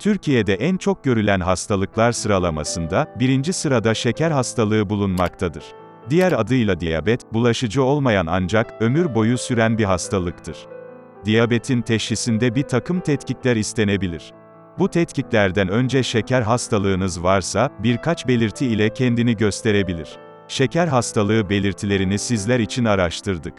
Türkiye'de en çok görülen hastalıklar sıralamasında, birinci sırada şeker hastalığı bulunmaktadır. Diğer adıyla diyabet, bulaşıcı olmayan ancak, ömür boyu süren bir hastalıktır. Diyabetin teşhisinde bir takım tetkikler istenebilir. Bu tetkiklerden önce şeker hastalığınız varsa, birkaç belirti ile kendini gösterebilir. Şeker hastalığı belirtilerini sizler için araştırdık.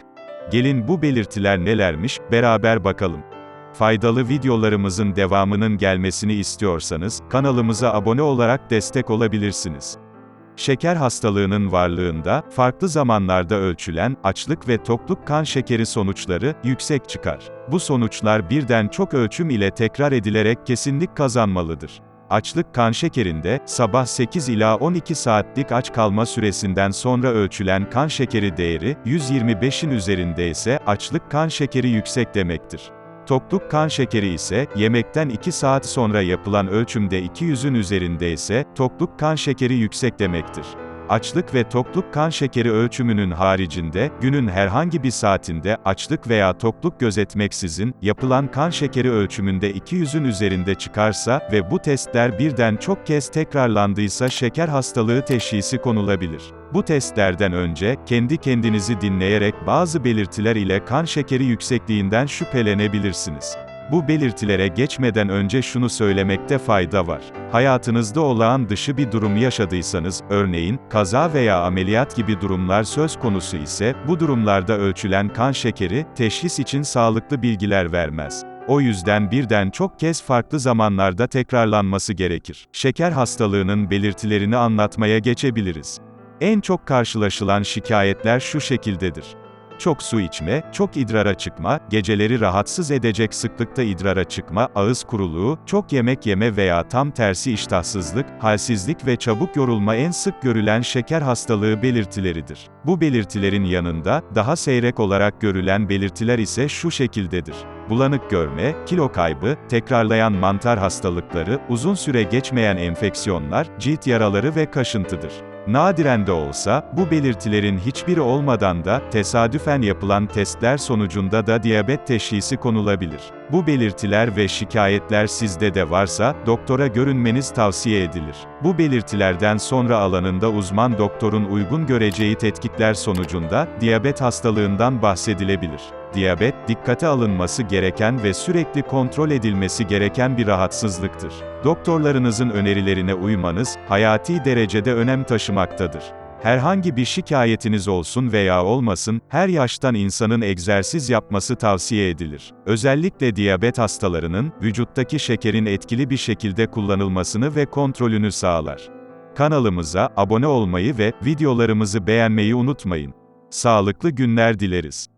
Gelin bu belirtiler nelermiş, beraber bakalım. Faydalı videolarımızın devamının gelmesini istiyorsanız, kanalımıza abone olarak destek olabilirsiniz. Şeker hastalığının varlığında, farklı zamanlarda ölçülen, açlık ve tokluk kan şekeri sonuçları, yüksek çıkar. Bu sonuçlar birden çok ölçüm ile tekrar edilerek kesinlik kazanmalıdır. Açlık kan şekerinde, sabah 8 ila 12 saatlik aç kalma süresinden sonra ölçülen kan şekeri değeri, 125'in üzerinde ise, açlık kan şekeri yüksek demektir. Tokluk kan şekeri ise, yemekten 2 saat sonra yapılan ölçümde 200'ün üzerinde ise, tokluk kan şekeri yüksek demektir. Açlık ve tokluk kan şekeri ölçümünün haricinde, günün herhangi bir saatinde, açlık veya tokluk gözetmeksizin, yapılan kan şekeri ölçümünde 200'ün üzerinde çıkarsa ve bu testler birden çok kez tekrarlandıysa şeker hastalığı teşhisi konulabilir. Bu testlerden önce, kendi kendinizi dinleyerek bazı belirtiler ile kan şekeri yüksekliğinden şüphelenebilirsiniz. Bu belirtilere geçmeden önce şunu söylemekte fayda var. Hayatınızda olağan dışı bir durum yaşadıysanız, örneğin, kaza veya ameliyat gibi durumlar söz konusu ise, bu durumlarda ölçülen kan şekeri, teşhis için sağlıklı bilgiler vermez. O yüzden birden çok kez farklı zamanlarda tekrarlanması gerekir. Şeker hastalığının belirtilerini anlatmaya geçebiliriz. En çok karşılaşılan şikayetler şu şekildedir. Çok su içme, çok idrara çıkma, geceleri rahatsız edecek sıklıkta idrara çıkma, ağız kuruluğu, çok yemek yeme veya tam tersi iştahsızlık, halsizlik ve çabuk yorulma en sık görülen şeker hastalığı belirtileridir. Bu belirtilerin yanında, daha seyrek olarak görülen belirtiler ise şu şekildedir. Bulanık görme, kilo kaybı, tekrarlayan mantar hastalıkları, uzun süre geçmeyen enfeksiyonlar, cilt yaraları ve kaşıntıdır. Nadiren de olsa, bu belirtilerin hiçbiri olmadan da, tesadüfen yapılan testler sonucunda da diyabet teşhisi konulabilir. Bu belirtiler ve şikayetler sizde de varsa, doktora görünmeniz tavsiye edilir. Bu belirtilerden sonra alanında uzman doktorun uygun göreceği tetkikler sonucunda, diyabet hastalığından bahsedilebilir. Diyabet, dikkate alınması gereken ve sürekli kontrol edilmesi gereken bir rahatsızlıktır. Doktorlarınızın önerilerine uymanız, hayati derecede önem taşımaktadır. Herhangi bir şikayetiniz olsun veya olmasın, her yaştan insanın egzersiz yapması tavsiye edilir. Özellikle diyabet hastalarının, vücuttaki şekerin etkili bir şekilde kullanılmasını ve kontrolünü sağlar. Kanalımıza abone olmayı ve videolarımızı beğenmeyi unutmayın. Sağlıklı günler dileriz.